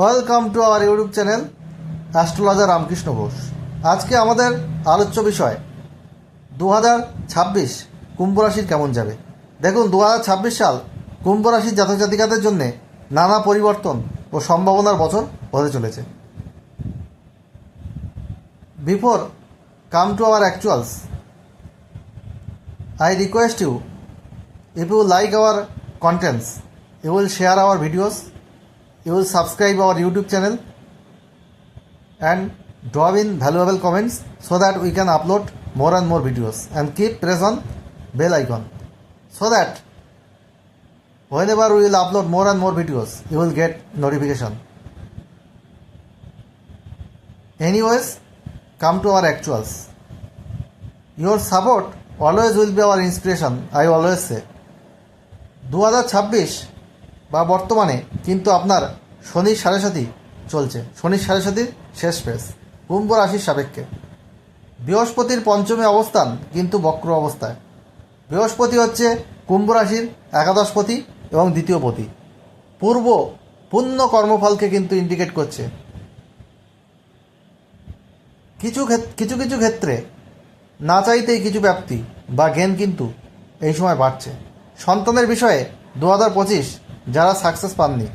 Welcome to our YouTube channel astrologer Ramkrishna Ghosh আজকে আমাদের আলোচ্য বিষয় দু হাজার ছাব্বিশ কুম্ভ রাশির কেমন যাবে? দেখুন দু হাজার ছাব্বিশ সাল কুম্ভ রাশির জাতক জাতিকাদের জন্য নানা পরিবর্তন ও সম্ভাবনার বছর হতে চলেছে। Before come to our actuals I request you if you like our contents you will share our videos, you will subscribe our YouTube channel and drop in valuable comments so that we can upload more and more videos and keep press on bell icon so that whenever we will upload more and more videos you will get notification anyways come to our actuals your support always will be our inspiration i always say দু হাজার ছাব্বিশ বা বর্তমানে কিন্তু আপনার শনির সাড়ে সাথী চলছে। শনির সাড়ে সাথীর শেষ ফেস কুম্ভ রাশির সাপেক্ষে। বৃহস্পতির পঞ্চমে অবস্থান কিন্তু বক্র অবস্থায়। বৃহস্পতি হচ্ছে কুম্ভ রাশির একাদশপতি এবং দ্বিতীয় পতি। পূর্ব পূর্ণ কর্মফলকে কিন্তু ইন্ডিকেট করছে। কিছু কিছু কিছু ক্ষেত্রে না চাইতেই কিছু ব্যাপ্তি বা জ্ঞান কিন্তু এই সময় বাড়ছে। সন্তানের বিষয়ে দু হাজার পঁচিশ যারা সাকসেস পাননি।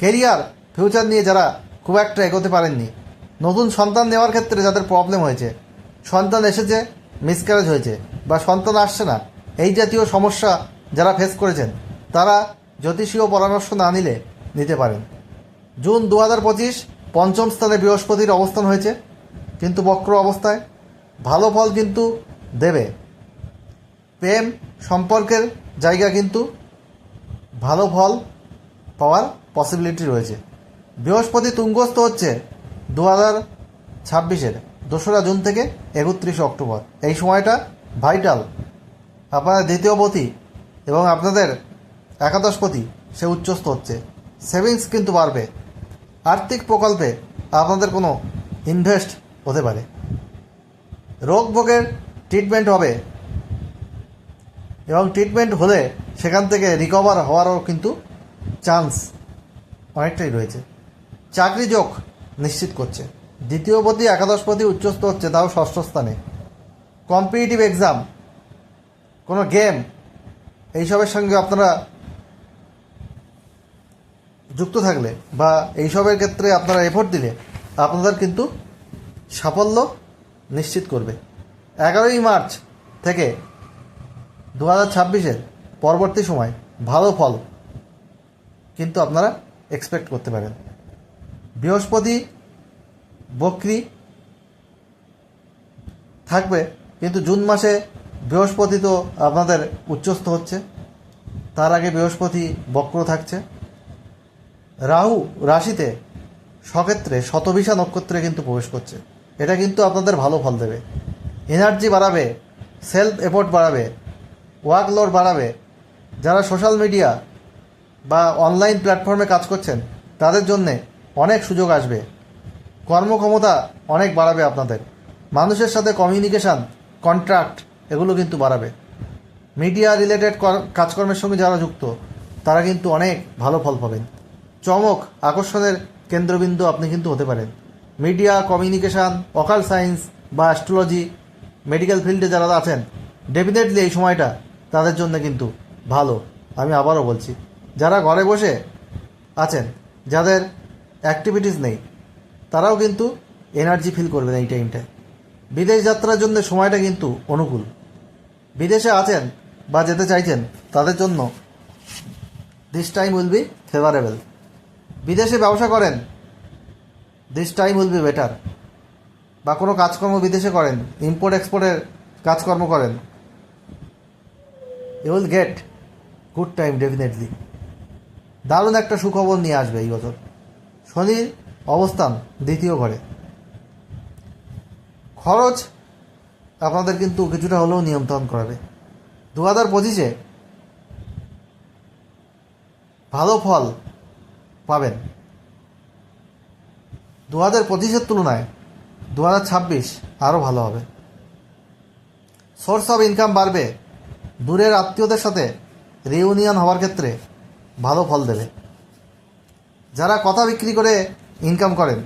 কেরিয়ার ফিউচার নিয়ে যারা খুব একটা এগোতে পারেননি। নতুন সন্তান নেওয়ার ক্ষেত্রে যাদের প্রবলেম হয়েছে, সন্তান এসেছে মিসক্যারেজ হয়েছে, বা সন্তান আসছে না, এই জাতীয় সমস্যা যারা ফেস করেছেন, তারা জ্যোতিষীয় পরামর্শ না নিলে নিতে পারেন। জুন দু হাজার পঁচিশ, পঞ্চম স্থানে বৃহস্পতির অবস্থান হয়েছে, কিন্তু বক্র অবস্থায়। ভালো ফল কিন্তু দেবে। প্রেম, সম্পর্কের জায়গা কিন্তু ভালো ফল পাওয়ার পসিবিলিটি রয়েছে। বৃহস্পতি তুঙ্গস্থ হচ্ছে দু হাজার ছাব্বিশের দোসরা জুন থেকে একত্রিশে অক্টোবর। এই সময়টা ভাইটাল আপনাদের দ্বিতীয় পতি এবং আপনাদের একাদশপতি সে উচ্চস্থ হচ্ছে। সেভিংস কিন্তু বাড়বে। আর্থিক প্রকল্পে আপনাদের কোনো ইনভেস্ট হতে পারে। রোগ ভোগের ট্রিটমেন্ট হবে। এবং ট্রিটমেন্ট হলে সেখান থেকে রিকভার হওয়ারও কিন্তু চান্স অনেকটাই রয়েছে। চাকরি যোগ নিশ্চিত করছে। দ্বিতীয় পতি একাদশপতি উচ্চস্থ হচ্ছে, তাও ষষ্ঠ স্থানে। কম্পিটিটিভ এক্সাম কোনো গেম এইসবের সঙ্গে আপনারা যুক্ত থাকলে বা এইসবের ক্ষেত্রে আপনারা এফোর্ট দিলে আপনাদের কিন্তু সাফল্য নিশ্চিত করবে। এগারোই মার্চ থেকে দু হাজার ছাব্বিশের পরবর্তী সময় ভালো ফল কিন্তু আপনারা এক্সপেক্ট করতে পারেন। বৃহস্পতি, বক্রি থাকবে, কিন্তু জুন মাসে বৃহস্পতি তো আপনাদের উচ্চস্থ হচ্ছে। তার আগে বৃহস্পতি, বক্র থাকছে। রাহু রাশিতে সক্ষেত্রে শতবিশা নক্ষত্রে কিন্তু প্রবেশ করছে। এটা কিন্তু আপনাদের ভালো ফল দেবে। এনার্জি বাড়াবে সেলফ এফোর্ট বাড়াবে ওয়ার্ক লোড বাড়াবে যারা সোশ্যাল মিডিয়া বা অনলাইন প্ল্যাটফর্মে কাজ করছেন, তাদের জন্যে অনেক সুযোগ আসবে। কর্মক্ষমতা অনেক বাড়াবে আপনাদের। মানুষের সাথে কমিউনিকেশান কন্ট্রাক্ট এগুলো কিন্তু বাড়াবে। মিডিয়া রিলেটেড কাজকর্মের সঙ্গে যারা যুক্ত, তারা কিন্তু অনেক ভালো ফল পাবেন। চমক, আকর্ষণের কেন্দ্রবিন্দু আপনি কিন্তু হতে পারেন। মিডিয়া কমিউনিকেশান অকাল সায়েন্স বা অ্যাস্ট্রোলজি মেডিকেল ফিল্ডে যারা আছেন ডেফিনেটলি এই সময়টা তাদের জন্য কিন্তু ভালো, আমি আবারও বলছি, যারা ঘরে বসে আছেন, যাদের অ্যাক্টিভিটিস নেই, তারাও কিন্তু এনার্জি ফিল করবেন এই টাইমটায় বিদেশ যাত্রার জন্য সময়টা কিন্তু অনুকূল। বিদেশে আছেন বা যেতে চাইছেন, তাদের জন্য this time will be favourable বিদেশে ব্যবসা করেন this time will be better বা কোনো কাজকর্ম বিদেশে করেন ইম্পোর্ট এক্সপোর্টের কাজকর্ম করেন you will get good time definitely দারুণ একটা সুখবর নিয়ে আসবে এই বছর। শনির অবস্থান দ্বিতীয় ঘরে। খরচ আপনাদের কিন্তু কিছুটা হলেও নিয়ন্ত্রণ করাবে। দু হাজার পঁচিশে ভালো ফল পাবেন। দু হাজার পঁচিশের তুলনায় দু হাজার ছাব্বিশ আরও ভালো হবে। সোর্স অফ ইনকাম বাড়বে। দূরের আত্মীয়দের সাথে রিউনিয়ন হওয়ার ক্ষেত্রে ভালো ফল দেবে। যারা কথা বিক্রি করে ইনকাম করেন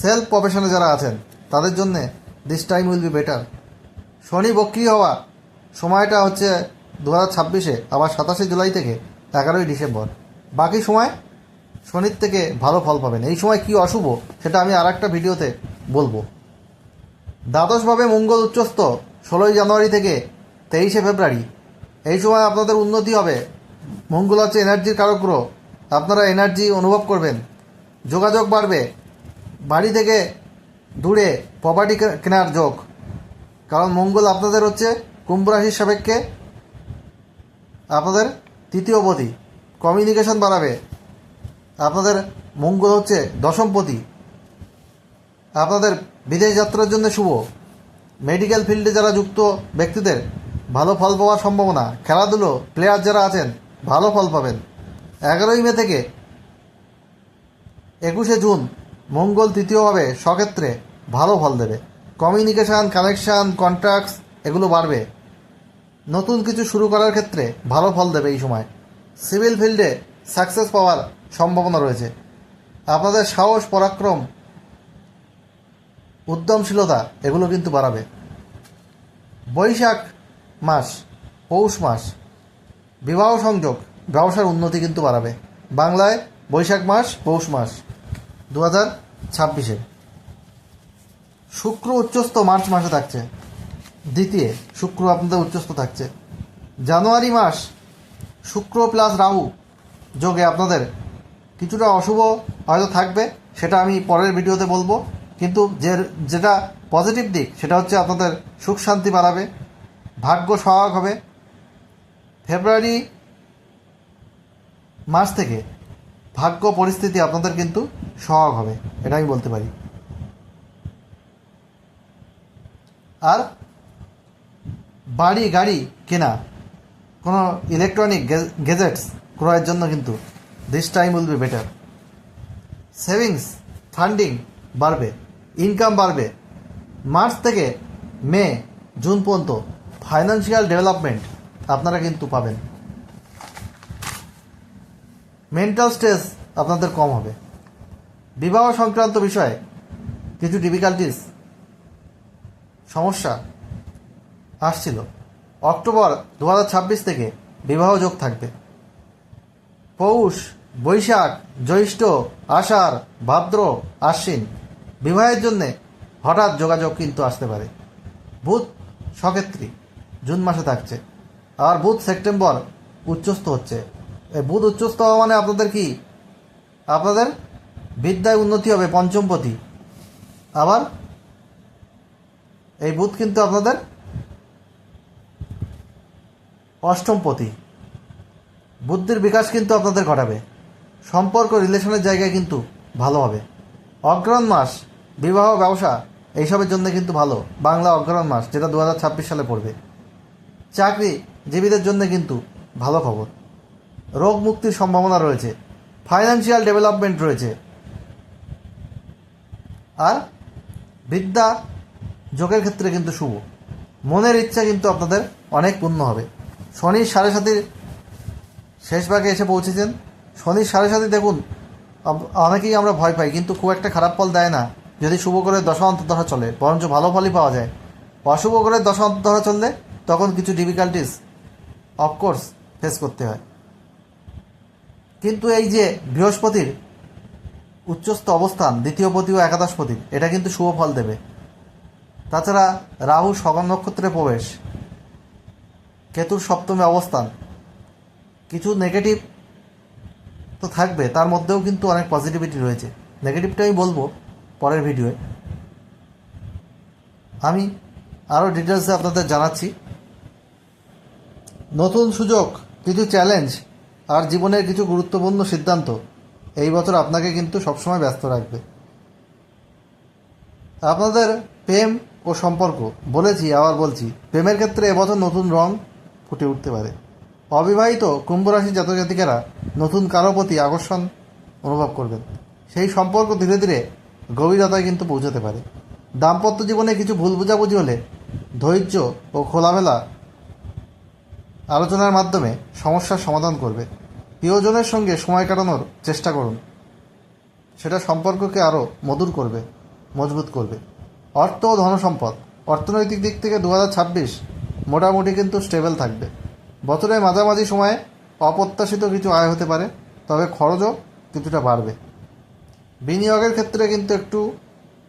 সেলফ প্রফেশনে যারা আছেন, তাদের জন্য this time will be better Shani বক্রি হওয়া সময়টা হচ্ছে দু হাজার ছাব্বিশে, আবার সাতাশে জুলাই থেকে এগারোই ডিসেম্বর। বাকি সময় শনির থেকে ভালো ফল পাবেন। এই সময় কি অশুভ, সেটা আমি আর একটা ভিডিওতে বলব। দ্বাদশভাবে মঙ্গল উচ্চস্থ ষোলোই জানুয়ারি থেকে তেইশে ফেব্রুয়ারি এই সময় আপনাদের উন্নতি হবে। মঙ্গল হচ্ছে এনার্জির কারক গ্রহ আপনারা এনার্জি অনুভব করবেন। যোগাযোগ বাড়বে। বাড়ি থেকে দূরে প্রপার্টি কেনার যোগ। কারণ মঙ্গল আপনাদের হচ্ছে কুম্ভ রাশির সাপেক্ষে আপনাদের তৃতীয় পতি। কমিউনিকেশন বাড়াবে। আপনাদের মঙ্গল হচ্ছে দশমপতি আপনাদের বিদেশ যাত্রার জন্য শুভ। মেডিকেল ফিল্ডে যারা যুক্ত ব্যক্তিদের ভালো ফল পাওয়ার সম্ভাবনা। খেলাধুলো প্লেয়ার যারা আছেন, ভালো ফল পাবেন। এগারোই মে থেকে একুশে জুন, মঙ্গল তৃতীয়ভাবে সক্ষেত্রে ভালো ফল দেবে। কমিউনিকেশান কানেকশান কন্ট্রাক্টস এগুলো বাড়বে। নতুন কিছু শুরু করার ক্ষেত্রে ভালো ফল দেবে এই সময়। সিভিল ফিল্ডে সাকসেস পাওয়ার সম্ভাবনা রয়েছে। আপনাদের সাহস, পরাক্রম, উদ্যমশীলতা, এগুলো কিন্তু বাড়াবে। বৈশাখ মাস, পৌষ মাস। বিবাহ সংযোগ, ব্যবসার উন্নতি কিন্তু বাড়াবে। বাংলায় বৈশাখ মাস, পৌষ মাস দু হাজার ছাব্বিশে। শুক্র উচ্চস্থ মার্চ মাসে থাকছে। দ্বিতীয়, শুক্র আপনাদের উচ্চস্থ থাকছে। জানুয়ারি মাস, শুক্র প্লাস রাহু যোগে আপনাদের কিছুটা অশুভ হয়তো থাকবে, সেটা আমি পরের ভিডিওতে বলব। কিন্তু যে, যেটা পজিটিভ দিক, সেটা হচ্ছে আপনাদের সুখ শান্তি বাড়াবে। ভাগ্য সহায়ক হবে। ফেব্রুয়ারি মাস থেকে ভাগ্য পরিস্থিতি আপনাদের কিন্তু সহায়ক হবে, এটা আমি বলতে পারি। আর বাড়ি, গাড়ি কেনা, কোনো ইলেকট্রনিক গেজেটস ক্রয়ের জন্য কিন্তু this time will be better savings funding বাড়বে ইনকাম বাড়বে। মার্চ থেকে মে, জুন পর্যন্ত ফাইন্যান্সিয়াল ডেভেলপমেন্ট আপনারা কিন্তু পাবেন। মেন্টাল স্ট্রেস আপনাদের কম হবে। বিবাহ সংক্রান্ত বিষয়ে কিছু ডিফিকাল্টিস সমস্যা আসছিল। অক্টোবর দু হাজার ছাব্বিশ থেকে বিবাহ যোগ থাকবে। পৌষ, বৈশাখ, জ্যৈষ্ঠ, আষাঢ়, ভাদ্র, আশ্বিন বিবাহের জন্যে হঠাৎ যোগাযোগ কিন্তু আসতে পারে। বুধ, সক্ষেত্রী। জুন মাসে থাকছে। আর বুধ সেপ্টেম্বর উচ্চস্থ হচ্ছে। এই বুধ উচ্চস্থ হওয়া মানে আপনাদের কি? আপনাদের বিদ্যায় উন্নতি হবে পঞ্চমপতি আবার এই বুধ কিন্তু আপনাদের অষ্টমপতি বুদ্ধির বিকাশ কিন্তু আপনাদের ঘটাবে। সম্পর্ক, রিলেশনের জায়গায় কিন্তু ভালো হবে। অগ্রহণ মাস, বিবাহ, ব্যবসা, এইসবের জন্য কিন্তু ভালো। বাংলা অগ্রহণ মাস, যেটা দু হাজার ছাব্বিশ সালে পড়বে। চাকরি জীবীদের জন্য কিন্তু ভালো খবর। রোগ মুক্তির সম্ভাবনা রয়েছে। ফাইন্যান্সিয়াল ডেভেলপমেন্ট রয়েছে। আর বিদ্যা যোগের ক্ষেত্রে কিন্তু শুভ। মনের ইচ্ছা কিন্তু আপনাদের অনেক পূর্ণ হবে। শনির সাড়ে সাতির শেষ ভাগে এসে পৌঁছেছেন। শনির সাড়ে সাথে দেখুন অনেকেই আমরা ভয় পাই, কিন্তু খুব একটা খারাপ ফল দেয় না। যদি শুভ করে দশা অন্তর্ধরা চলে, বরঞ্চ ভালো ফলই পাওয়া যায়। অশুভ করে দশা অন্তর্ধরা চললে তখন কিছু ডিফিকাল্টিস অফকোর্স ফেস করতে হয়। কিন্তু এই যে বৃহস্পতির উচ্চস্থ অবস্থান, দ্বিতীয় পতি ও একাদশ পতি এটা কিন্তু শুভ ফল দেবে। তাছাড়া রাহু সগন নক্ষত্রে প্রবেশ, কেতুর সপ্তমে অবস্থান, কিছু নেগেটিভ তো থাকবে, তার মধ্যেও কিন্তু অনেক পজিটিভিটি রয়েছে। নেগেটিভটা আমি বলব পরের ভিডিওয়ে আমি আরও ডিটেলসে আপনাদের জানাচ্ছি। নতুন সুযোগ, কিছু চ্যালেঞ্জ আর জীবনের কিছু গুরুত্বপূর্ণ সিদ্ধান্ত। এই বছর আপনাকে কিন্তু সবসময় ব্যস্ত রাখবে। আপনাদের প্রেম ও সম্পর্ক, বলেছি, আবার বলছি, প্রেমের ক্ষেত্রে এবছর নতুন রং ফুটে উঠতে পারে। অবিবাহিত কুম্ভ রাশির জাতক জাতিকারা নতুন কারও প্রতি আকর্ষণ অনুভব করবেন। সেই সম্পর্ক ধীরে ধীরে গভীরতায় কিন্তু পৌঁছাতে পারে। দাম্পত্য জীবনে কিছু ভুল বোঝাবুঝি হলে ধৈর্য ও খোলামেলা আলোচনার মাধ্যমে সমস্যার সমাধান করবে। প্রিয়জনের সঙ্গে সময় কাটানোর চেষ্টা করুন। সেটা সম্পর্ককে আরও মধুর করবে, মজবুত করবে। অর্থ ও ধনসম্পদ। অর্থনৈতিক দিক থেকে দু হাজার ছাব্বিশ মোটামুটি কিন্তু স্টেবল থাকবে। বছরের মাঝামাঝি সময়ে অপ্রত্যাশিত কিছু আয় হতে পারে, তবে খরচও কিছুটা বাড়বে। বিনিয়োগের ক্ষেত্রে কিন্তু একটু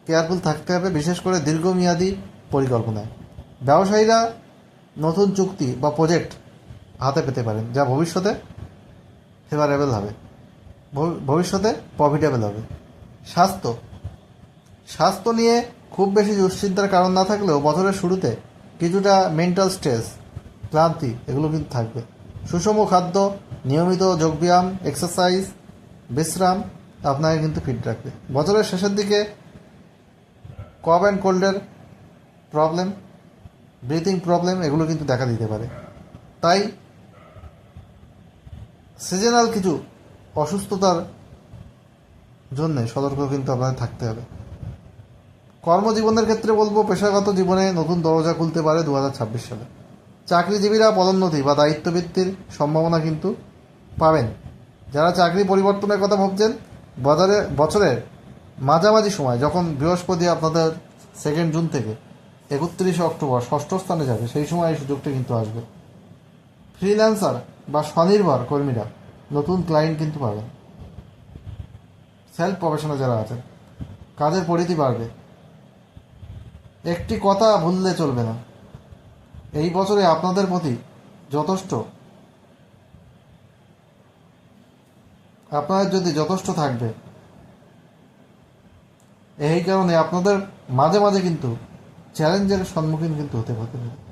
কেয়ারফুল থাকতে হবে, বিশেষ করে দীর্ঘমেয়াদী পরিকল্পনায়। ব্যবসায়ীরা নতুন চুক্তি বা প্রজেক্ট হাতে পেতে পারেন যা ভবিষ্যতে ফেভারেবল হবে। ভবিষ্যতে প্রফিটেবল হবে। স্বাস্থ্য। স্বাস্থ্য নিয়ে খুব বেশি দুশ্চিন্তার কারণ না থাকলেও বছরের শুরুতে কিছুটা মেন্টাল স্ট্রেস ক্লান্তি, এগুলো কিন্তু থাকবে। সুষম খাদ্য, নিয়মিত যোগব্যায়াম এক্সারসাইজ বিশ্রাম, আপনাকে কিন্তু ফিট রাখবে। বছরের শেষের দিকে কব অ্যান্ড কোল্ডের প্রবলেম ব্রিথিং প্রবলেম এগুলো কিন্তু দেখা দিতে পারে। তাই সিজনাল কিছু অসুস্থতার জন্য সতর্ক কিন্তু আপনাদের থাকতে হবে। কর্মজীবনের ক্ষেত্রে বলব, পেশাগত জীবনে নতুন দরজা খুলতে পারে দু হাজার ছাব্বিশ সালে। চাকরিজীবীরা পদোন্নতি বা দায়িত্ববৃত্তির সম্ভাবনা কিন্তু পাবেন। যারা চাকরি পরিবর্তনের কথা ভাবছেন, বাজারে বছরের মাঝামাঝি সময়, যখন বৃহস্পতি আপনাদের সেকেন্ড জুন থেকে একত্রিশে অক্টোবর ষষ্ঠ স্থানে যাবে, সেই সময় এই সুযোগটা কিন্তু আসবে। ফ্রিল্যান্সার বা স্বনির্ভর কর্মীরা নতুন ক্লায়েন্ট কিন্তু পাবেন সেলফ প্রফেশনে যারা আছেন, কাজের পরিধি বাড়বে। একটি কথা ভুললে চলবে না। এই বছরে আপনাদের প্রতি যথেষ্ট। আপনাদের যদি যথেষ্ট থাকবে, এই কারণে আপনাদের মাঝে মাঝে কিন্তু চ্যালেঞ্জের সম্মুখীন কিন্তু হতে হতে পারে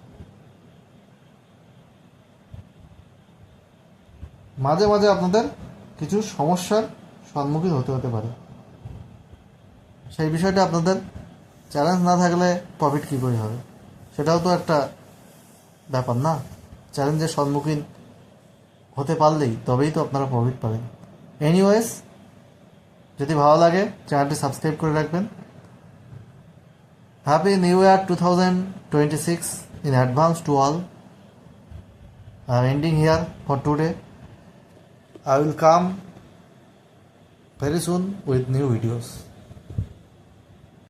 মাঝে মাঝে আপনাদের কিছু সমস্যার সম্মুখীন হতে হতে পারে। সেই বিষয়টা আপনাদের চ্যালেঞ্জ না থাকলে প্রফিট কী করে হবে? সেটাও তো একটা ব্যাপার না? চ্যালেঞ্জের সম্মুখীন হতে পারলেই তবেই তো আপনারা প্রফিট পাবেন। এনিওয়েজ যদি ভালো লাগে চ্যানেলটি সাবস্ক্রাইব করে রাখবেন। Happy new year two thousand twenty six in advance to all I ending here for today I will come very soon with new videos.